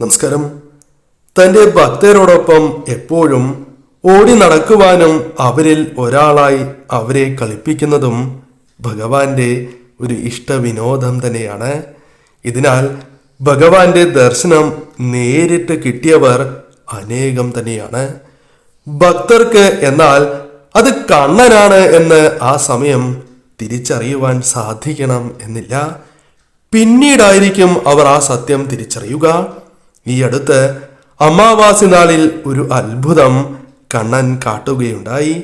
നമസ്കാരം. തന്റെ ഭക്തരോടൊപ്പം എപ്പോഴും ഓടി നടക്കുവാനും അവരിൽ ഒരാളായി അവരെ കളിപ്പിക്കുന്നതും ഭഗവാന്റെ ഒരു ഇഷ്ടവിനോദം തന്നെയാണ്. ഇതിനാൽ ഭഗവാന്റെ ദർശനം നേരിട്ട് കിട്ടിയവർ അനേകം തന്നെയാണ്. ഭക്തർക്ക് എന്നാൽ അത് കണ്ണനാണ് എന്ന് ആ സമയം തിരിച്ചറിയുവാൻ സാധിക്കണം എന്നില്ല. പിന്നീടായിരിക്കും അവർ ആ സത്യം തിരിച്ചറിയുക. ഈ അടുത്ത് അമാവാസി നാളിൽ ഒരു അത്ഭുതം കണ്ണൻ കാട്ടുകയുണ്ടായി.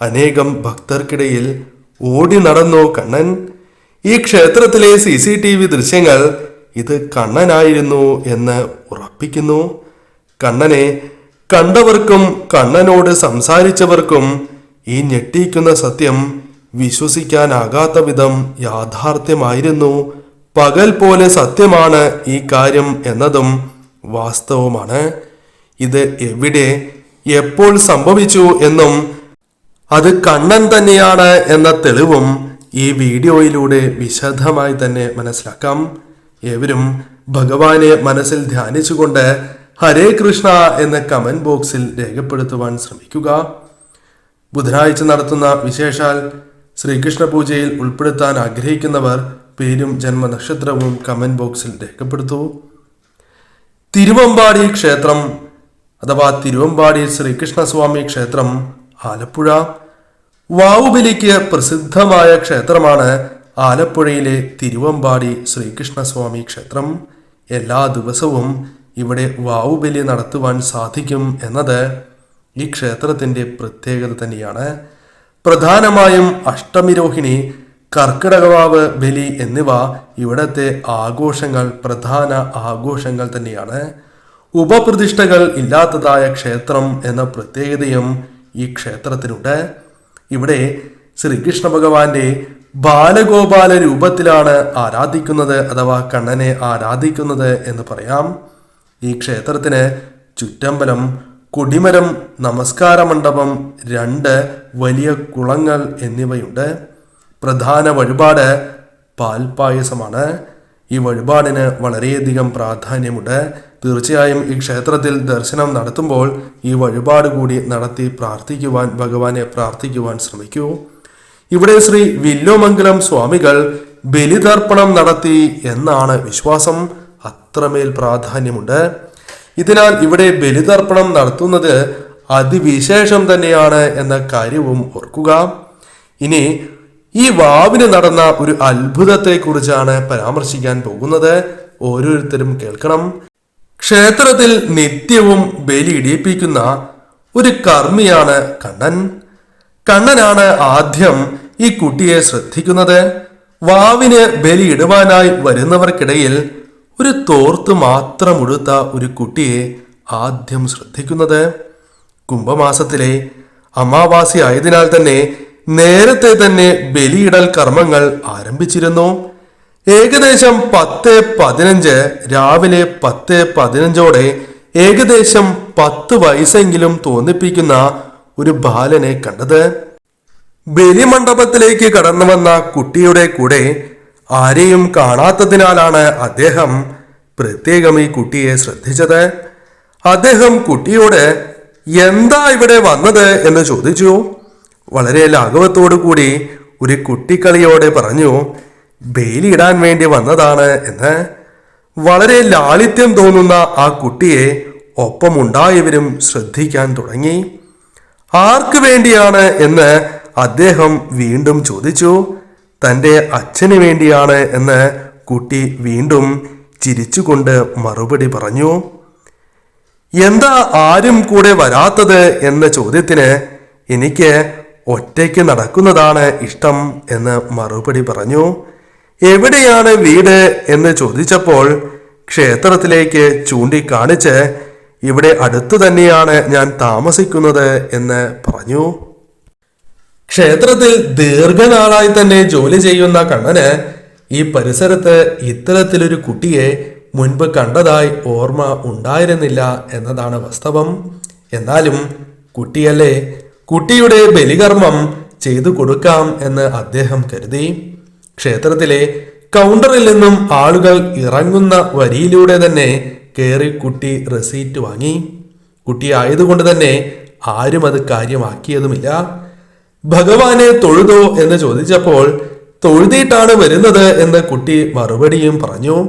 അനേകം ഭക്തർക്കിടയിൽ ഓടി നടന്നു കണ്ണൻ. ഈ ക്ഷേത്രത്തിലെ സി സി ടി വി ദൃശ്യങ്ങൾ ഇത് കണ്ണനായിരുന്നു എന്ന് ഉറപ്പിക്കുന്നു. കണ്ണനെ കണ്ടവർക്കും കണ്ണനോട് സംസാരിച്ചവർക്കും ഈ ഞെട്ടിക്കുന്ന സത്യം വിശ്വസിക്കാനാകാത്ത വിധം യാഥാർത്ഥ്യമായിരുന്നു. പകൽ പോലെ സത്യമാണ് ഈ കാര്യം എന്നതും വാസ്തവമാണ്. ഇത് എവിടെ എപ്പോൾ സംഭവിച്ചു എന്നും അത് കണ്ണൻ തന്നെയാണ് എന്ന തെളിവും ഈ വീഡിയോയിലൂടെ വിശദമായി തന്നെ മനസ്സിലാക്കാം. ഏവരും ഭഗവാനെ മനസ്സിൽ ധ്യാനിച്ചുകൊണ്ട് ഹരേ കൃഷ്ണ എന്ന കമന്റ് ബോക്സിൽ രേഖപ്പെടുത്തുവാൻ ശ്രമിക്കുക. ബുധനാഴ്ച നടത്തുന്ന വിശേഷാൽ ശ്രീകൃഷ്ണ പൂജയിൽ ഉൾപ്പെടുത്താൻ ആഗ്രഹിക്കുന്നവർ പേരും ജന്മനക്ഷത്രവും കമന്റ് ബോക്സിൽ രേഖപ്പെടുത്തൂ. തിരുവമ്പാടി ക്ഷേത്രം അഥവാ തിരുവമ്പാടി ശ്രീകൃഷ്ണസ്വാമി ക്ഷേത്രം ആലപ്പുഴ. വാവുബലിക്ക് പ്രസിദ്ധമായ ക്ഷേത്രമാണ് ആലപ്പുഴയിലെ തിരുവമ്പാടി ശ്രീകൃഷ്ണസ്വാമി ക്ഷേത്രം. എല്ലാ ദിവസവും ഇവിടെ വാവുബലി നടത്തുവാൻ സാധിക്കും എന്നത് ഈ ക്ഷേത്രത്തിന്റെ പ്രത്യേകത തന്നെയാണ്. പ്രധാനമായും അഷ്ടമിരോഹിണി കർക്കിടകവാവ് ബലി എന്നിവ ഇവിടത്തെ ആഘോഷങ്ങൾ പ്രധാന ആഘോഷങ്ങൾ തന്നെയാണ്. ഉപപ്രതിഷ്ഠകൾ ഇല്ലാത്തതായ ക്ഷേത്രം എന്ന പ്രത്യേകതയും ഈ ക്ഷേത്രത്തിനുണ്ട്. ഇവിടെ ശ്രീകൃഷ്ണ ഭഗവാന്റെ ബാലഗോപാല രൂപത്തിലാണ് ആരാധിക്കുന്നത് അഥവാ കണ്ണനെ ആരാധിക്കുന്നത് എന്ന് പറയാം. ഈ ക്ഷേത്രത്തിന് ചുറ്റമ്പലം കൊടിമരം നമസ്കാര മണ്ഡപം രണ്ട് വലിയ കുളങ്ങൾ എന്നിവയുണ്ട്. പ്രധാന വഴിപാട് പാൽപായസമാണ്. ഈ വഴിപാടിന് വളരെയധികം പ്രാധാന്യമുണ്ട്. തീർച്ചയായും ഈ ക്ഷേത്രത്തിൽ ദർശനം നടത്തുമ്പോൾ ഈ വഴിപാട് കൂടി നടത്തി പ്രാർത്ഥിക്കുവാൻ ഭഗവാനെ പ്രാർത്ഥിക്കുവാൻ ശ്രമിക്കൂ. ഇവിടെ ശ്രീ വില്ലോമംഗലം സ്വാമികൾ ബലിതർപ്പണം നടത്തി എന്നാണ് വിശ്വാസം. അത്രമേൽ പ്രാധാന്യമുണ്ട്. ഇതിനാൽ ഇവിടെ ബലിതർപ്പണം നടത്തുന്നത് അതിവിശേഷം തന്നെയാണ് എന്ന കാര്യവും ഓർക്കുക. ഇനി ഈ വാവിന് നടന്ന ഒരു അത്ഭുതത്തെ കുറിച്ചാണ് പരാമർശിക്കാൻ പോകുന്നത്. ഓരോരുത്തരും കേൾക്കണം. ക്ഷേത്രത്തിൽ നിത്യവും ബലി ഇടിയിപ്പിക്കുന്ന ഒരു കർമ്മിയാണ് കണ്ണൻ. കണ്ണനാണ് ആദ്യം ഈ കുട്ടിയെ ശ്രദ്ധിക്കുന്നത്. വാവിന് ബലി ഇടുവാനായി വരുന്നവർക്കിടയിൽ ഒരു തോർത്ത് മാത്രം ഉടുത്ത ഒരു കുട്ടിയെ ആദ്യം ശ്രദ്ധിക്കുന്നത്. കുംഭമാസത്തിലെ അമാവാസി ആയതിനാൽ തന്നെ നേരത്തെ തന്നെ ബലിയിടൽ കർമ്മങ്ങൾ ആരംഭിച്ചിരുന്നു. ഏകദേശം പത്ത് പതിനഞ്ച് രാവിലെ പത്ത് പതിനഞ്ചോടെ ഏകദേശം പത്ത് വയസ്സെങ്കിലും തോന്നിപ്പിക്കുന്ന ഒരു ബാലനെ കണ്ടത്. ബലിമണ്ഡപത്തിലേക്ക് കടന്നു വന്ന കുട്ടിയുടെ കൂടെ ആരെയും കാണാത്തതിനാലാണ് അദ്ദേഹം പ്രത്യേകം ഈ കുട്ടിയെ ശ്രദ്ധിച്ചത്. അദ്ദേഹം കുട്ടിയോട് എന്താ ഇവിടെ വന്നത്? എന്ന് ചോദിച്ചു. വളരെ ലാഘവത്തോടു കൂടി ഒരു കുട്ടിക്കളിയോടെ പറഞ്ഞു ബെയിലിടാൻ വേണ്ടി വന്നതാണ് എന്ന്. വളരെ ലാളിത്യം തോന്നുന്ന ആ കുട്ടിയെ ഒപ്പമുണ്ടായവരും ശ്രദ്ധിക്കാൻ തുടങ്ങി. ആർക്കു വേണ്ടിയാണ് എന്ന് അദ്ദേഹം വീണ്ടും ചോദിച്ചു. തന്റെ അച്ഛന് വേണ്ടിയാണ് എന്ന് കുട്ടി വീണ്ടും ചിരിച്ചുകൊണ്ട് മറുപടി പറഞ്ഞു. എന്താ ആരും കൂടെ വരാത്തത് എന്ന ചോദ്യത്തിന് എനിക്ക് ഒറ്റയ്ക്ക് നടക്കുന്നതാണ് ഇഷ്ടം എന്ന് മറുപടി പറഞ്ഞു. എവിടെയാണ് വീട്? എന്ന് ചോദിച്ചപ്പോൾ ക്ഷേത്രത്തിലേക്ക് ചൂണ്ടിക്കാണിച്ച് ഇവിടെ അടുത്തു തന്നെയാണ് ഞാൻ താമസിക്കുന്നത് എന്ന് പറഞ്ഞു. ക്ഷേത്രത്തിൽ ദീർഘനാളായി തന്നെ ജോലി ചെയ്യുന്ന കണ്ണന് ഈ പരിസരത്ത് ഇത്തരത്തിലൊരു കുട്ടിയെ മുൻപ് കണ്ടതായി ഓർമ്മ ഉണ്ടായിരുന്നില്ല എന്നതാണ് വാസ്തവം. എന്നാലും കുട്ടിയല്ലേ കുട്ടിയുടെ ബലികർമ്മം ചെയ്തു കൊടുക്കാം എന്ന് അദ്ദേഹം കരുതി. ക്ഷേത്രത്തിലെ കൗണ്ടറിൽ നിന്നും ആളുകൾ ഇറങ്ങുന്ന വരിയിലൂടെ തന്നെ കയറി കുട്ടി റെസീറ്റ് വാങ്ങി. കുട്ടി ആയതുകൊണ്ട് തന്നെ ആരും അത് കാര്യമാക്കിയതുമില്ല. ഭഗവാനെ തൊഴുതോ എന്ന് ചോദിച്ചപ്പോൾ തൊഴുതിയിട്ടാണ് വരുന്നത് എന്ന് കുട്ടി മറുപടിയും പറഞ്ഞു.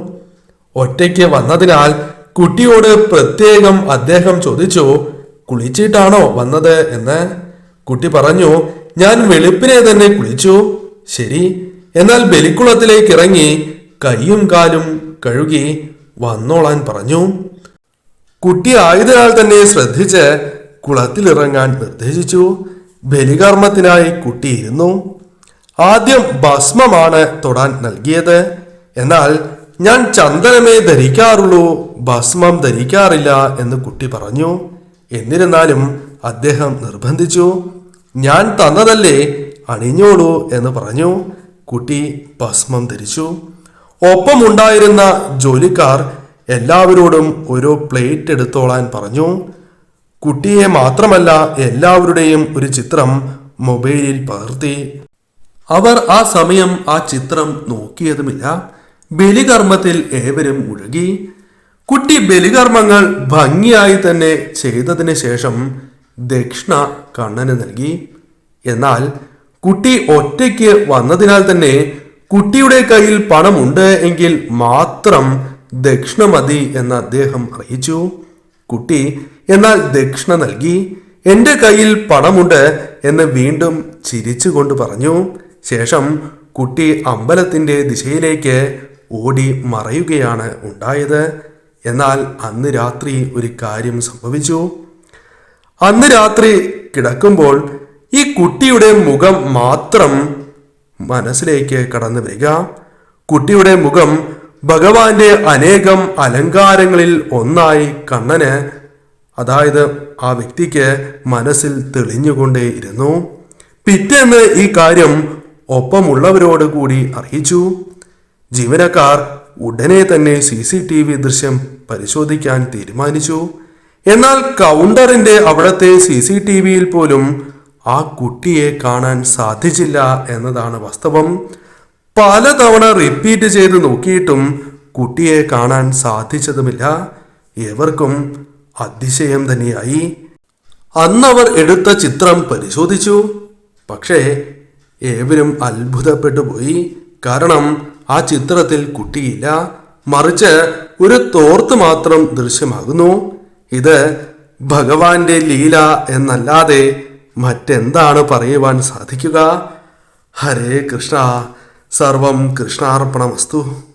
ഒറ്റയ്ക്ക് വന്നതിനാൽ കുട്ടിയോട് പ്രത്യേകം അദ്ദേഹം ചോദിച്ചു കുളിച്ചിട്ടാണോ വന്നത്? എന്ന്. കുട്ടി പറഞ്ഞു ഞാൻ വെളുപ്പിനെ തന്നെ കുളിച്ചു. ശരി. എന്നാൽ ബലിക്കുളത്തിലേക്ക് ഇറങ്ങി കൈയും കാലും കഴുകി വന്നോളാൻ പറഞ്ഞു. കുട്ടി ആയതിനാൽ തന്നെ ശ്രദ്ധിച്ച് കുളത്തിലിറങ്ങാൻ നിർദ്ദേശിച്ചു. ബലികർമ്മത്തിനായി കുട്ടി ഇരുന്നു. ആദ്യം ഭസ്മമാണ് തൊടാൻ നൽകിയത്. എന്നാൽ ഞാൻ ചന്ദനമേ ധരിക്കാറുള്ളൂ ഭസ്മം ധരിക്കാറില്ല എന്ന് കുട്ടി പറഞ്ഞു. എന്നിരുന്നാലും അദ്ദേഹം നിർബന്ധിച്ചു ഞാൻ തന്നതല്ലേ അണിഞ്ഞോളൂ എന്ന് പറഞ്ഞു. കുട്ടി ഭസ്മം ധരിച്ചു. ഒപ്പമുണ്ടായിരുന്ന ജോലിക്കാർ എല്ലാവരോടും ഒരു പ്ലേറ്റ് എടുത്തോളാൻ പറഞ്ഞു. കുട്ടിയെ മാത്രമല്ല എല്ലാവരുടെയും ഒരു ചിത്രം മൊബൈലിൽ പകർത്തി. അവർ ആ സമയം ആ ചിത്രം നോക്കിയതുമില്ല. ബലികർമ്മത്തിൽ ഏവരും മുഴുകി. കുട്ടി ബലികർമ്മങ്ങൾ ഭംഗിയായി തന്നെ ചെയ്തതിന് ശേഷം ദക്ഷിണ കണ്ണന് നൽകി. എന്നാൽ കുട്ടി ഒറ്റയ്ക്ക് വന്നതിനാൽ തന്നെ കുട്ടിയുടെ കയ്യിൽ പണമുണ്ട് എങ്കിൽ മാത്രം ദക്ഷിണ മതി എന്ന് അദ്ദേഹം അറിയിച്ചു. കുട്ടി എന്നാൽ ദക്ഷിണ നൽകി. എന്റെ കയ്യിൽ പണമുണ്ട് എന്ന് വീണ്ടും ചിരിച്ചുകൊണ്ട് പറഞ്ഞു. ശേഷം കുട്ടി അമ്പലത്തിന്റെ ദിശയിലേക്ക് ഓടി മറയുകയാണ് ഉണ്ടായത്. എന്നാൽ അന്ന് രാത്രി ഒരു കാര്യം സംഭവിച്ചു. അന്ന് രാത്രി കിടക്കുമ്പോൾ ഈ കുട്ടിയുടെ മുഖം മാത്രം മനസ്സിലേക്ക് കടന്നു വരിക. കുട്ടിയുടെ മുഖം ഭഗവാന്റെ അനേകം അലങ്കാരങ്ങളിൽ ഒന്നായി കണ്ണന്. അതായത് ആ വ്യക്തിക്ക് മനസ്സിൽ തെളിഞ്ഞുകൊണ്ടേയിരുന്നു പിറ്റേന്ന് ഈ കാര്യം ഒപ്പമുള്ളവരോട് കൂടി അറിയിച്ചു. ജീവനക്കാർ ഉടനെ തന്നെ സി സി ടി വി ദൃശ്യം പരിശോധിക്കാൻ തീരുമാനിച്ചു. എന്നാൽ കൗണ്ടറിന്റെ അവിടത്തെ സി സി ടി വിയിൽ പോലും ആ കുട്ടിയെ കാണാൻ സാധിച്ചില്ല എന്നതാണ് വാസ്തവം. പലതവണ റിപ്പീറ്റ് ചെയ്ത് നോക്കിയിട്ടും കുട്ടിയെ കാണാൻ സാധിച്ചതുമില്ല. ഏവർക്കും അതിശയം തന്നെയായി. അന്നവർ എടുത്ത ചിത്രം പരിശോധിച്ചു. പക്ഷേ ഏവരും അത്ഭുതപ്പെട്ടു പോയി കാരണം ആ ചിത്രത്തിൽ കുട്ടിയില്ല. മറിച്ച് ഒരു തോർത്ത് മാത്രം ദൃശ്യമാകുന്നു. ഇത് ഭഗവാന്റെ ലീല എന്നല്ലാതെ മറ്റെന്താണ് പറയുവാൻ സാധിക്കുക? ഹരേ കൃഷ്ണ. സർവം കൃഷ്ണാർപ്പണമസ്തു.